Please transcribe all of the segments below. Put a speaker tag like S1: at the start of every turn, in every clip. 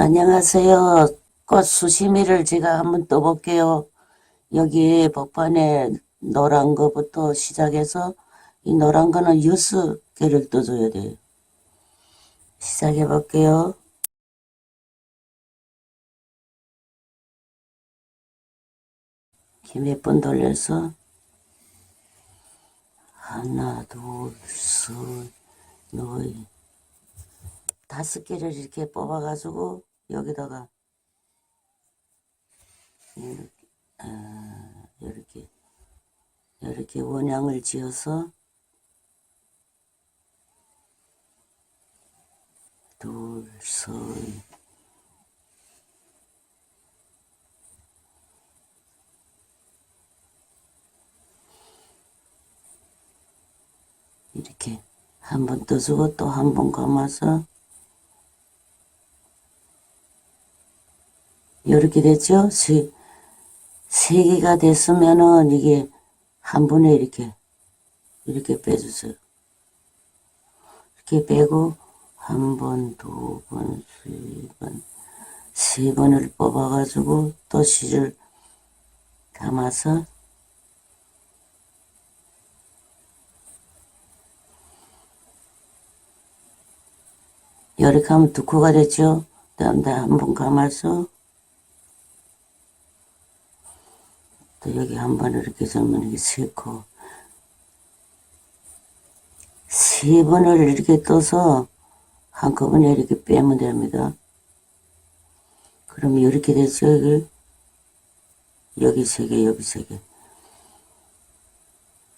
S1: 안녕하세요. 꽃 수시미를 제가 한번 떠볼게요. 여기 복판에 노란 거부터 시작해서 이 노란 거는 여섯 개를 떠줘야 돼요. 시작해 볼게요. 몇 번 돌려서 하나, 둘, 셋, 넷, 다섯 개를 이렇게 뽑아가지고 여기다가 이렇게, 아, 이렇게 이렇게 원양을 지어서 둘, 셋, 이렇게 한 번 떠주고 또 한 번 감아서 이렇게 됐죠? 세, 세 개가 됐으면은 이게 한 번에 이렇게 이렇게 빼주세요. 이렇게 빼고 한 번, 두 번, 세 번, 세 번을 뽑아가지고 또 실을 감아서 이렇게 하면 두 코가 됐죠? 다음 다한번 감아서 여기 한번 이렇게 잡으면 이게 세 코. 세 번을 이렇게 떠서 한꺼번에 이렇게 빼면 됩니다. 그럼 이렇게 됐죠, 여기? 여기 세 개, 여기 세 개.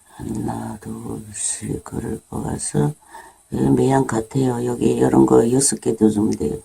S1: 하나, 둘, 셋, 거를 뽑아서, 매양 같아요. 여기 이런 거 여섯 개 넣어주면 돼요.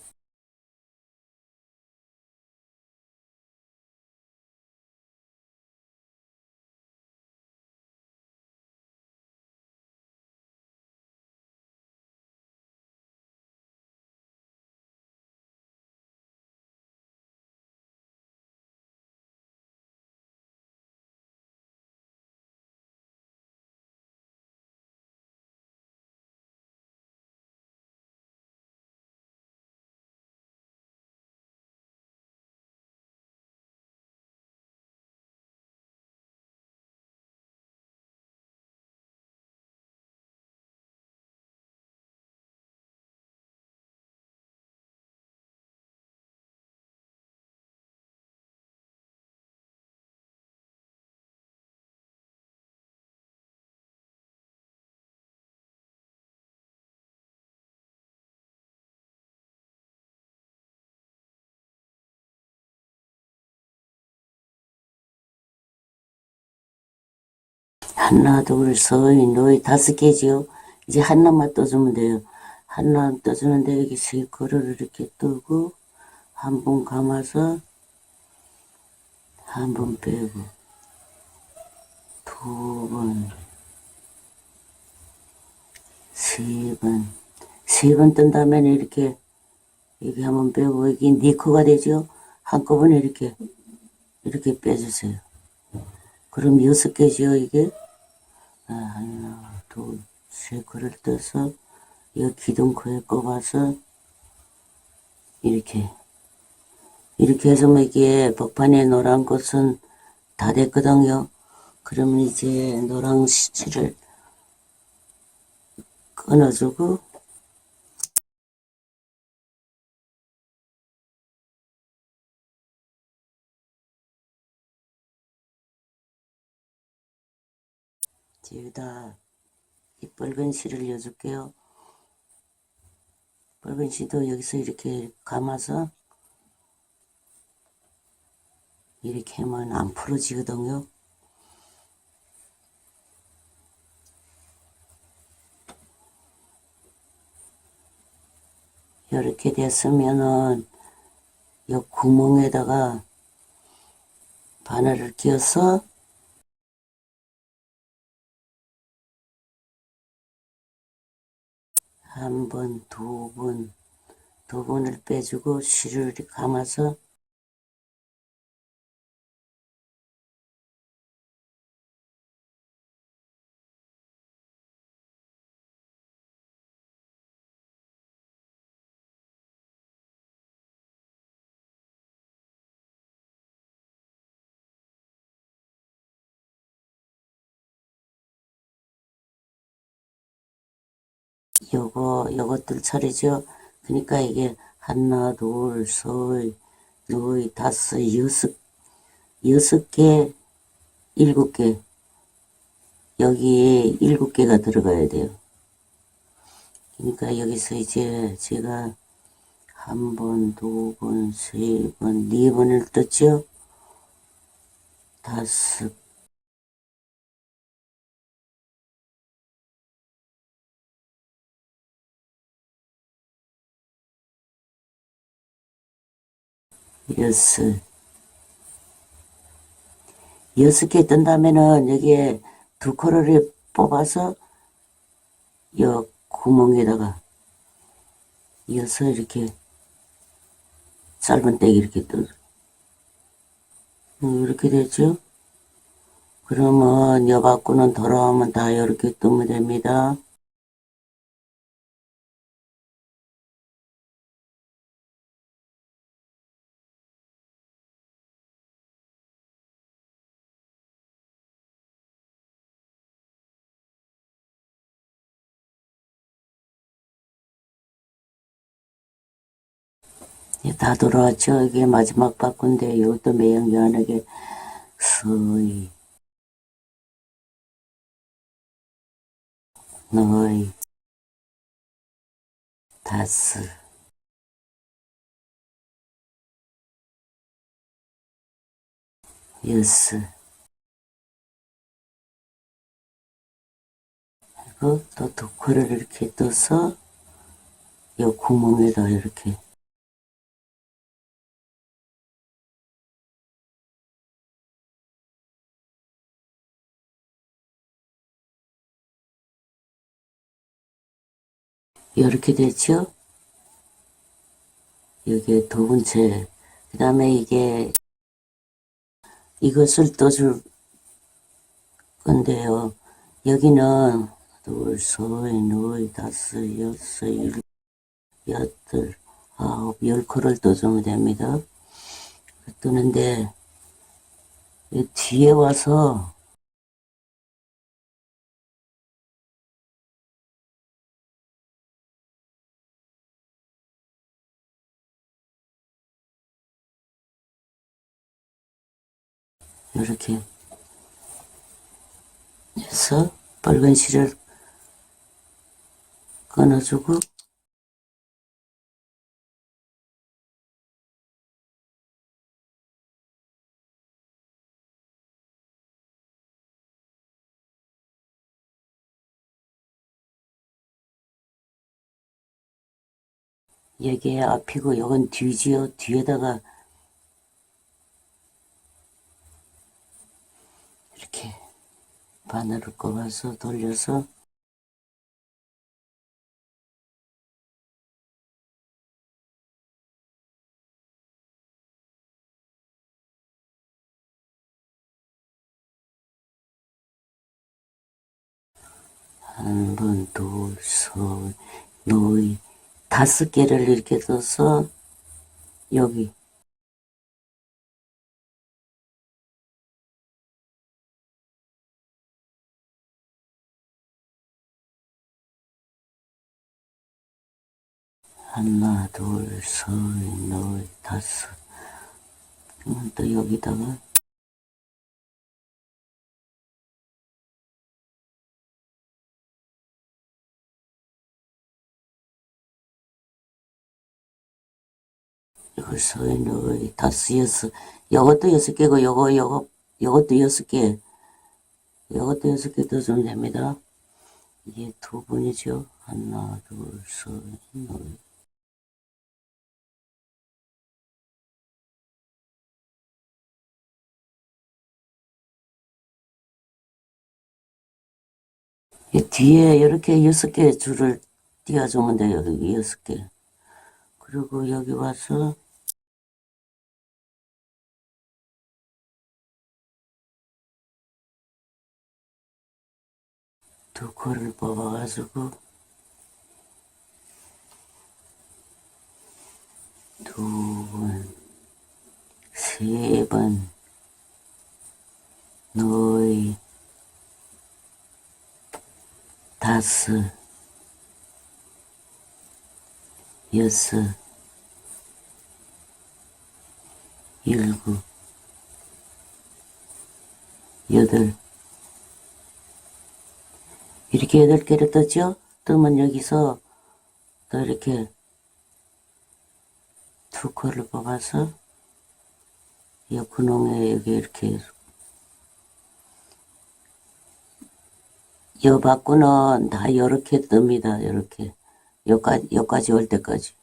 S1: 하나, 둘, 셋, 넷, 다섯 개지요. 이제 하나만 떠주면 돼요. 하나 떠주는데 여기 세 거를 이렇게 뜨고 한 번 감아서 한 번 빼고 두 번, 세 번, 세 번 뜬 다음에 이렇게 여기 한 번 빼고 여기 네 코가 되죠. 한꺼번에 이렇게 이렇게 빼주세요. 그럼 여섯 개죠 이게. 아, 하나, 둘, 세 그릇 떠서 이 기둥코에 꼽아서 이렇게 이렇게 해서 뭐 이게 복판에 노란 꽃은 다 됐거든요. 그러면 이제 노란 실을 끊어주고 여기다 이 붉은 실을 넣어줄게요. 붉은 실도 여기서 이렇게 감아서 이렇게 하면 안 풀어지거든요. 이렇게 됐으면은 이 구멍에다가 바늘을 끼워서 한 번, 두 번, 두 번을 빼주고 실을 감아서 요거 요것들 차례죠. 그러니까 이게 하나, 둘, 셋, 넷, 다섯, 여섯 여섯 개, 일곱 개 여기에 일곱 개가 들어가야 돼요. 그러니까 여기서 이제 제가 한 번, 두 번, 세 번, 네 번을 떴죠. 다섯, 여섯, 여섯 개 뜬다면은 여기에 두 코를 뽑아서 여 구멍에다가 이어서 이렇게 짧은 떼기 이렇게 떠 이렇게 되죠? 그러면 여받고는 돌아오면 다 이렇게 뜨면 됩니다. 다 돌아왔죠? 이게 마지막 바꾼데 이것도 매연교환하게. 서이. 너희 다스. 여스. 그리고 또두 코를 이렇게 떠서 이 구멍에다 이렇게 이렇게 되죠? 여기에 두 번째 그 다음에 이게 이것을 떠줄 건데요. 여기는 둘, 셋, 넷, 다섯, 여섯, 일곱, 여덟, 아홉, 열 코를 떠주면 됩니다. 뜨는데 이 뒤에 와서 이렇게 해서 빨간 실을 끊어주고 여기에 앞이고 이건 뒤지요 뒤에다가 이렇게 바늘을 꼽아서 돌려서 한 번, 둘, 셋, 넷, 다섯 개를 이렇게 써서 여기 하나, 둘, 셋, 넷, 다섯. 또 여기다가 여섯, 넷, 다섯, 여섯. 요것도 여섯 개고, 요거, 요거, 요것도 여섯 개. 요것도 여섯 개 넣어주면 됩니다. 이게 두 번이죠. 하나, 둘, 셋, 넷. 이 뒤에 이렇게 여섯 개 줄을 띄워주면 돼요. 여기 여섯 개. 그리고 여기 와서 두 코를 뽑아가지고 두 번, 세 번, 넷, 다섯, 여섯, 일곱, 여덟. 이렇게 여덟 개를 떠죠? 뜨면 여기서 또 이렇게 두 코를 뽑아서 이 구멍에 여기 이렇게 여 바꾸는 다 이렇게 뜹니다. 이렇게 여기까지 여기까지 올 때까지.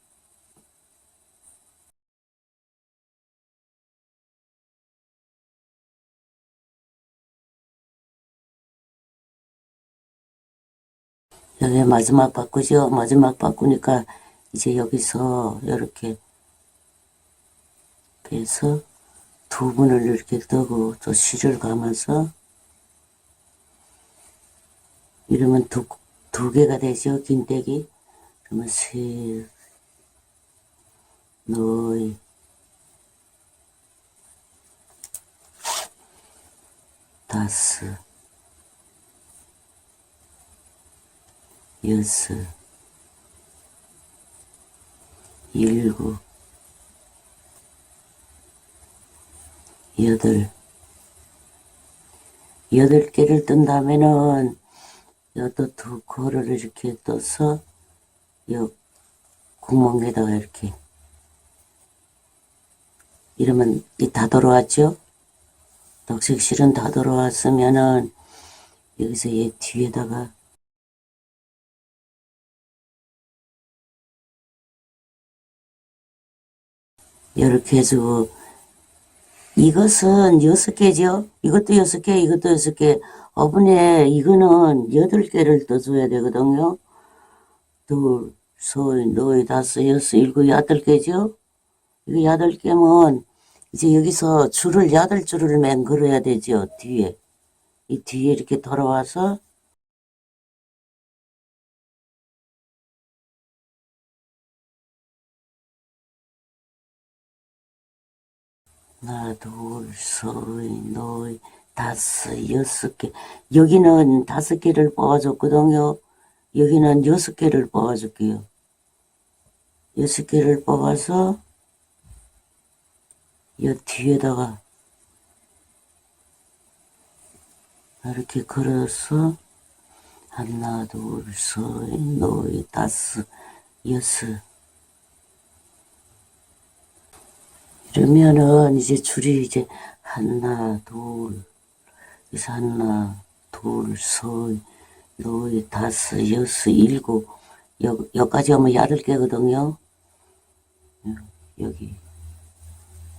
S1: 여기 마지막 바꾸죠. 마지막 바꾸니까 이제 여기서 이렇게 빼서 두 분을 이렇게 뜨고 또 실을 감아서 이러면 두, 두 개가 되죠. 긴대기. 그러면 셋, 넷, 다섯, 여섯, 일곱, 여덟, 여덟 개를 뜬 다음에는 여도 두 코를 이렇게 떠서 요 구멍에다가 이렇게 이러면 이다 돌아왔죠? 녹색 실은 다 돌아왔으면은 여기서 얘 뒤에다가 이렇게 해주고 이것은 여섯 개죠. 이것도 여섯 개, 이것도 여섯 개. 어분에 이거는 여덟 개를 떠줘야 되거든요. 둘, 셋, 넷, 다섯, 여섯, 일곱, 여덟 개죠. 이거 여덟 개면 이제 여기서 줄을 여덟 줄을 맹글어야 되죠. 뒤에 이 뒤에 이렇게 돌아와서 하나, 둘, 셋, 넷, 다섯, 여섯 개. 여기는 다섯 개를 뽑아줬거든요. 여기는 여섯 개를 뽑아줄게요. 여섯 개를 뽑아서 이 뒤에다가 이렇게 걸어서 하나, 둘, 셋, 넷, 다섯, 여섯. 이러면은 이제 줄이 이제 하나, 둘, 그래서 하나, 둘, 셋, 넷, 다섯, 여섯, 일곱, 여, 여기까지 오면 여덟 개거든요. 여기.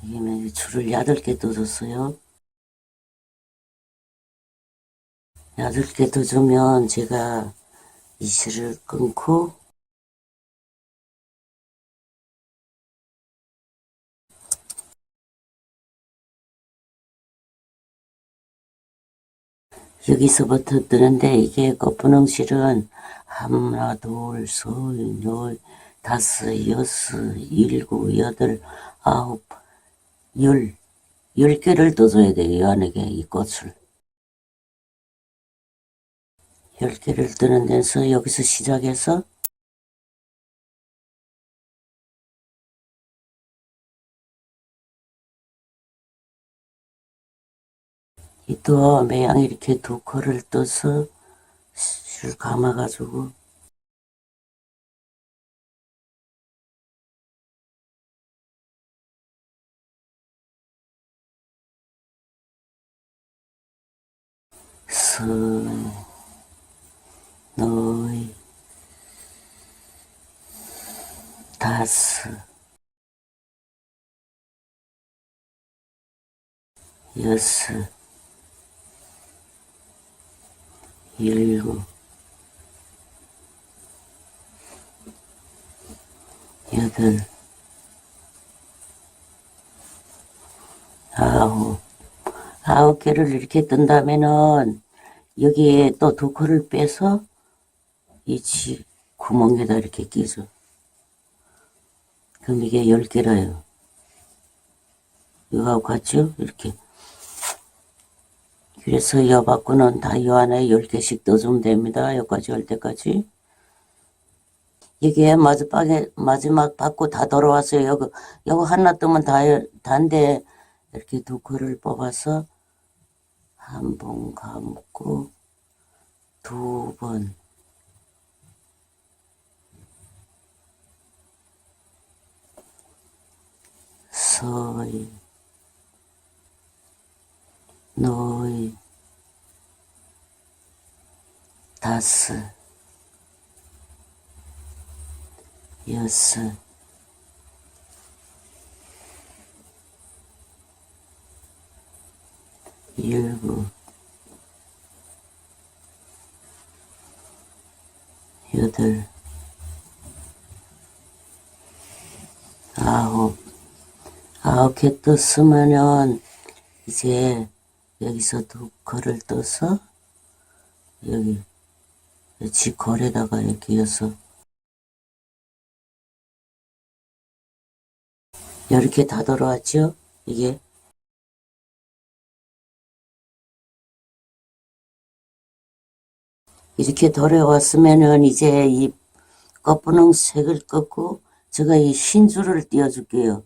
S1: 여기는 이제 줄을 여덟 개 떠줬어요. 여덟 개 떠주면 제가 이 실을 끊고 여기서부터 뜨는데 이게 꽃분홍실은 하나, 둘, 셋, 넷, 다섯, 여섯, 일곱, 여덟, 아홉, 열, 열 개를 떠줘야 돼요. 이 안에 이 꽃을. 열 개를 뜨는 데서 여기서 시작해서 또 매양 이렇게 두 코를 떠서 실 감아가지고. 선, 너희, 다섯, 여섯, 일곱, 여덟, 아홉, 아홉 개를 이렇게 뜬 다음에는 여기에 또 두 코를 빼서 이 지 구멍에다 이렇게 끼죠. 그럼 이게 열 개라요. 이거하고 같죠? 이렇게. 그래서 여 바꾸는 다요 안에 열 개씩 떠주면 됩니다. 여기까지 할 때까지. 이게 마지막에 마지막 받고 다 돌아왔어요. 요거 요거 하나 뜨면 다 단데 이렇게 두 글을 뽑아서 한 번 감고 두 번 서이 너희 다섯 여섯 일곱 여덟 아홉. 아홉 개 떴으면은 이제 여기서 두 걸을 떠서 여기 지 걸에다가 이렇게 여서 이렇게 다 돌아왔죠? 이게 이렇게 돌아왔으면은 이제 이 겉분홍 색을 꺾고 제가 이 흰 줄을 띄워줄게요.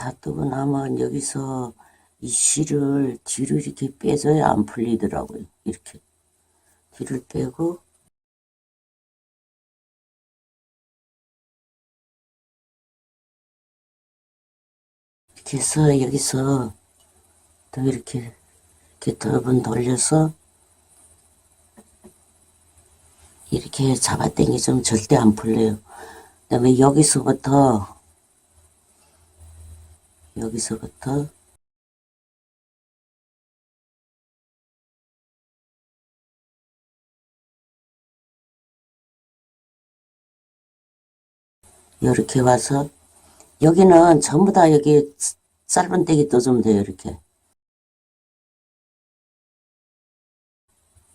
S1: 다 뜨고 나면 여기서 이 실을 뒤로 이렇게 빼줘야 안 풀리더라고요. 이렇게 뒤를 빼고 이렇게 해서 여기서 또 이렇게 이렇게 두번 돌려서 이렇게 잡아당기면 절대 안 풀려요. 그 다음에 여기서부터 여기서부터 이렇게 와서 여기는 전부 다 여기 짧은 떼기 떠주면 돼요 이렇게.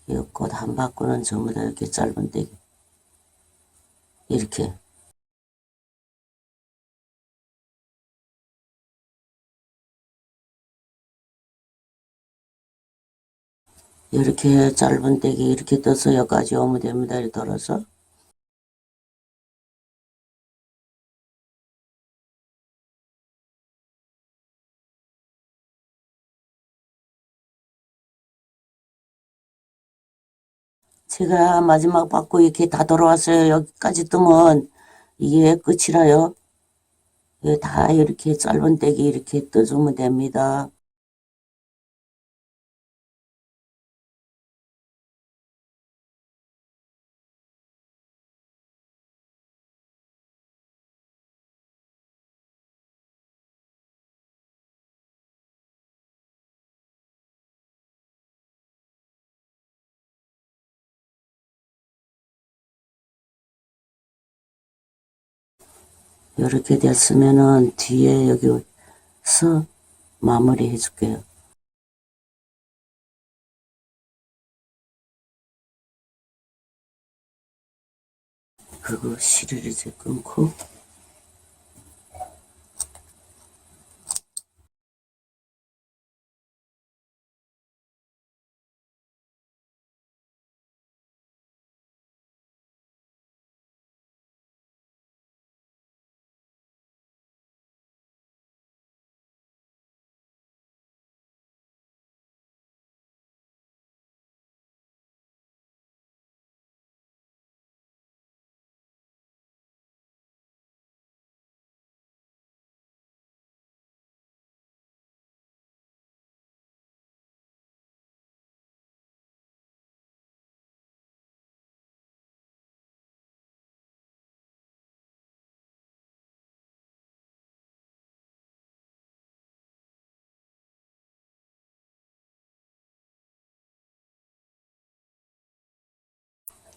S1: 이 꽃 한 바퀴는 전부 다 이렇게 짧은 떼기. 이렇게 이렇게 짧은 떼기 이렇게 떠서 여기까지 오면 됩니다. 이렇게 돌아서 제가 마지막 받고 이렇게 다 돌아왔어요. 여기까지 뜨면 이게 끝이라요. 다 이렇게 짧은 떼기 이렇게 떠주면 됩니다. 이렇게 됐으면은 뒤에 여기서 마무리 해줄게요. 실을 이제 끊고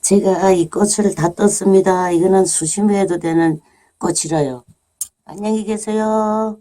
S1: 제가 이 꽃을 다 떴습니다. 이거는 수심해도 되는 꽃이라요. 안녕히 계세요.